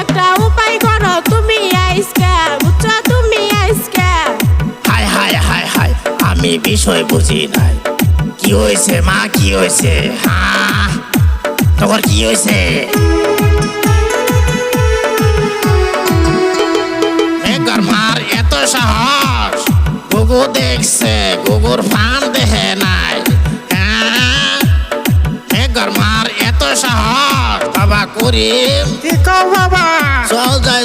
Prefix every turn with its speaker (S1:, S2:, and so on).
S1: একটা উপায় আমি বিষয় বুঝি নাই। কি হয়েছে, মা, কি হয়েছে? তোমার কি হয়েছে? এত সাহস। গুগু দেখছে, গুগুর ফান দেহে নাই। হ্যাঁ মার এত সাহস। করে কি কও বাবা? চল যায়